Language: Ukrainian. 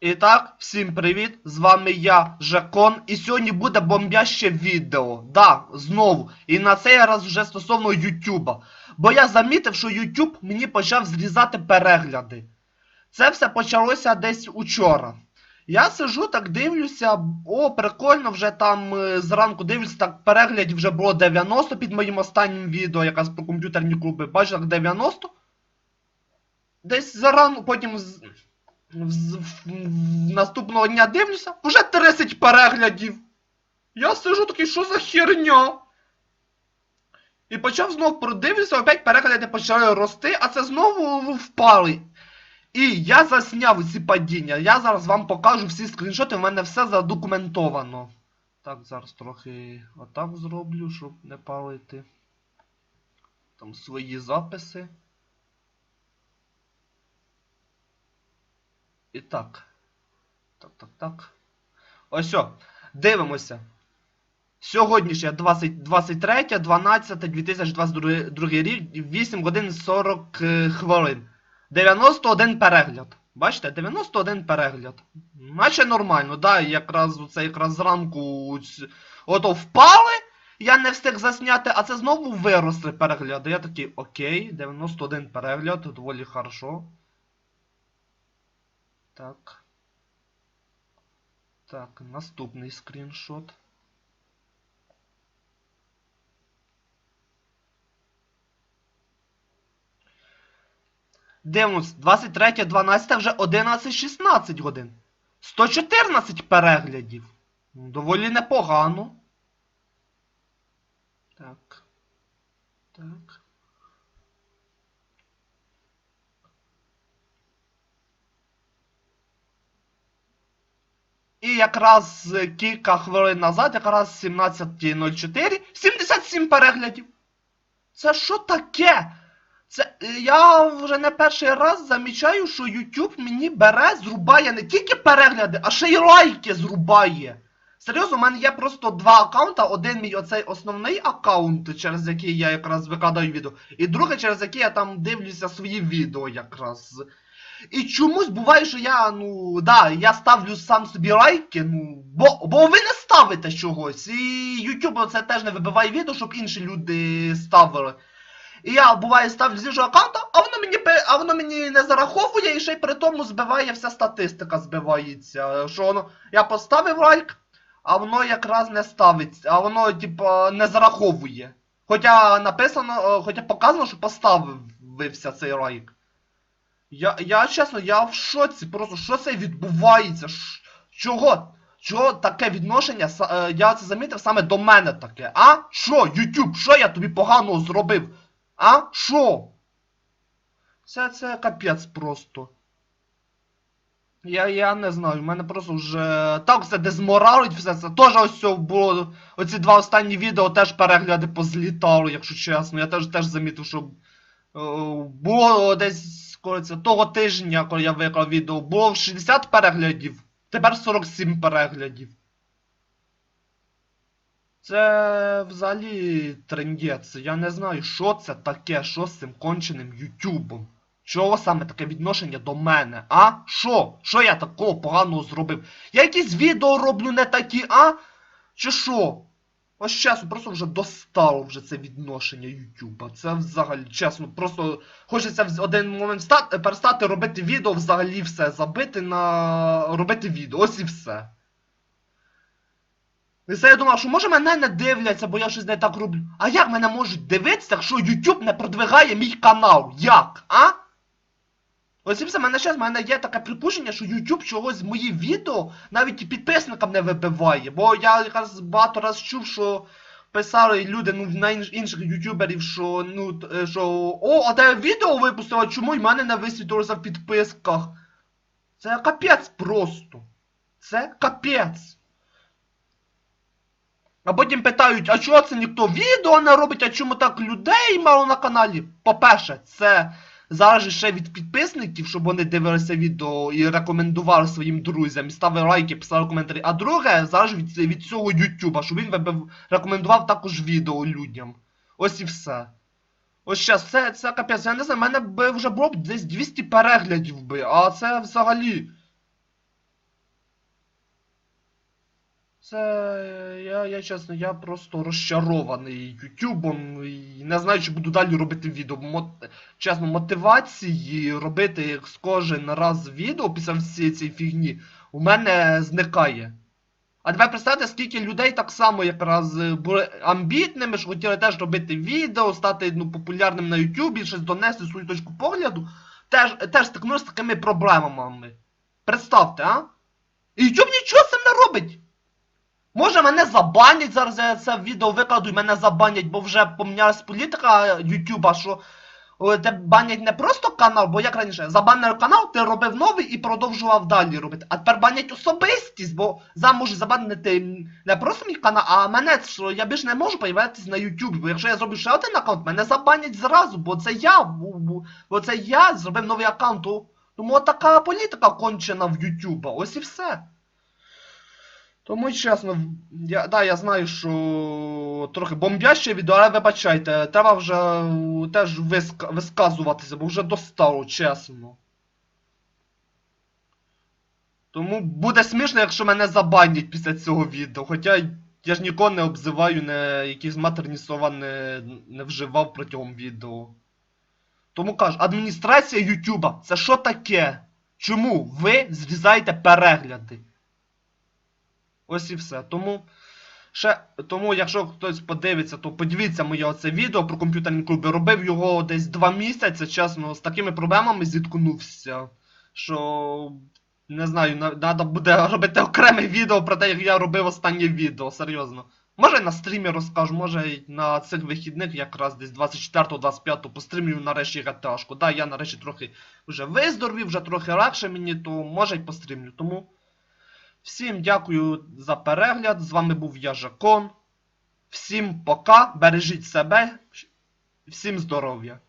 І так, всім привіт! З вами я, Жакон, і сьогодні буде бомбяще відео. Да, знову. І на цей раз вже стосовно Ютуба. Бо я замітив, що Ютуб мені почав зрізати перегляди. Це все почалося десь учора. Я сижу, так дивлюся, о, прикольно, вже там е, зранку дивлюся, так переглядів вже було 90 під моїм останнім відео, якраз про комп'ютерні клуби. Бачу, так 90. Десь зарано, потім наступного дня дивлюся, вже 30 переглядів. Я сижу такий, що за херня? І почав знов продивлюся, опять перегляди почали рости, а це знову впали. І я засняв ці падіння. Я зараз вам покажу всі скріншоти, в мене все задокументовано. Так, зараз трохи отак зроблю, щоб не палити. Там свої записи. І так. Так, так, так. Ось о. Дивимося. Сьогоднішнє 20, 23, 12, 2022 рік, 8 годин 40 е, хвилин. 91 перегляд. Бачите, 91 перегляд. Наче нормально, да, якраз це якраз зранку ото впали, я не встиг засняти, а це знову виросли перегляди. Я такий, окей, 91 перегляд, доволі хорошо. Так. Так, наступний скріншот. Дивимось, 23, 12, вже 11, 16 годин. 114 переглядів. Доволі непогано. Так. Так. І якраз кілька хвилин назад, якраз 17.04, 77 переглядів. Це що таке? Це е, я вже не перший раз замічаю, що YouTube мені бере, зрубає не тільки перегляди, а ще й лайки зрубає. Серйозно, у мене є просто два аккаунта. Один мій оцей основний аккаунт, через який я якраз викладаю відео, і другий, через який я там дивлюся свої відео якраз. І чомусь буває, що я, ну, да, я ставлю сам собі лайки, ну, бо, бо ви не ставите чогось. І YouTube це теж не вибиває відео, щоб інші люди ставили. І я буває ставлю зіжу аккаунта, а воно мені а воно мені не зараховує, і ще й при тому збиває вся статистика збивається. Що воно. Я поставив лайк, а воно якраз не ставиться, а воно, типа, не зараховує. Хоча написано, е, хоча показано, що поставився цей лайк. Я, я чесно, я в шоці, просто що це відбувається? Ш- чого? Чого таке відношення? е, Я це замітив саме до мене таке. А? Що, YouTube, що я тобі поганого зробив? А? Що? Це, це капець просто. Я, я не знаю, в мене просто вже так все дезморалить, все це. Теж ось цього було. Оці два останні відео теж перегляди позлітали, якщо чесно. Я теж теж замітив, що е, було десь коли того тижня, коли я виклав відео, було 60 переглядів, тепер 47 переглядів. Це взагалі трендець. Я не знаю, що це таке, що з цим конченим Ютубом. Чого саме таке відношення до мене? А? Що? Що я такого поганого зробив? Я якісь відео роблю не такі, а? Чи що? Ось чесно, просто вже достало вже це відношення Ютуба. Це взагалі, чесно, просто хочеться в один момент стати, перестати робити відео, взагалі все, забити на робити відео. Ось і все. І це я думав, що може мене не дивляться, бо я щось не так роблю. А як мене можуть дивитися, якщо YouTube не продвигає мій канал? Як? А? Ось все, в мене зараз в мене є таке припущення, що YouTube чогось мої відео навіть і підписникам не вибиває. Бо я якраз багато раз чув, що писали люди ну, на інших ютуберів, що ну е, що о, а те відео випустила, чому й мене не висвітилося в підписках? Це капець просто. Це капець. А потім питають, а чого це ніхто відео не робить, а чому так людей мало на каналі? По-перше, це залежить ще від підписників, щоб вони дивилися відео і рекомендували своїм друзям, і ставили лайки, писали коментарі. А друге, зараз від, від цього Ютуба, щоб він вибив- рекомендував також відео людям. Ось і все. Ось зараз, це, це капець, я не знаю, в мене би вже було б десь 200 переглядів би, а це взагалі. Це я, я чесно, я просто розчарований Ютубом і не знаю, чи буду далі робити відео. Мо, чесно, мотивації робити як кожен раз відео після всієї цієї фігні у мене зникає. А тепер представте, скільки людей так само якраз е, були амбітними, що хотіли теж робити відео, стати ну, популярним на Ютубі, щось донести свою точку погляду, теж, теж стикнулися з такими проблемами. Представте, а? І Ютуб нічого з цим не робить. Може мене забанять зараз я це відео викладу і мене забанять, бо вже помінялась політика Ютуба, що тебе банять не просто канал, бо як раніше, забанив канал, ти робив новий і продовжував далі робити. А тепер банять особистість, бо за забанити не просто мій канал, а мене, що я більше не можу появитися на Ютубі. Бо якщо я зроблю ще один аккаунт, мене забанять зразу, бо це я, бо це я зробив новий аккаунт. Тому така політика кончена в Ютуба. Ось і все. Тому чесно, я, да, я знаю, що трохи бомбяще відео, але вибачайте, треба вже е, теж виска- висказуватися, бо вже достало, чесно. Тому буде смішно, якщо мене забанять після цього відео. Хоча я ж нікого не обзиваю, не якісь матерні слова не, не вживав протягом відео. Тому кажу, адміністрація Ютуба, це що таке? Чому ви зрізаєте перегляди? Ось і все. Тому, ще, тому якщо хтось подивиться, то подивіться моє оце відео про комп'ютерні клуби. Робив його десь два місяці, чесно, з такими проблемами зіткнувся. Що не знаю, треба буде робити окреме відео про те, як я робив останнє відео, серйозно. Може на стрімі розкажу, може на цих вихідних якраз десь 24-25 пострімлю нарешті GTA-шку. Да, я нарешті трохи вже виздоровів, вже трохи легше мені, то може й пострімлю. Тому всім дякую за перегляд. З вами був я Жакон. Всім пока, бережіть себе, всім здоров'я.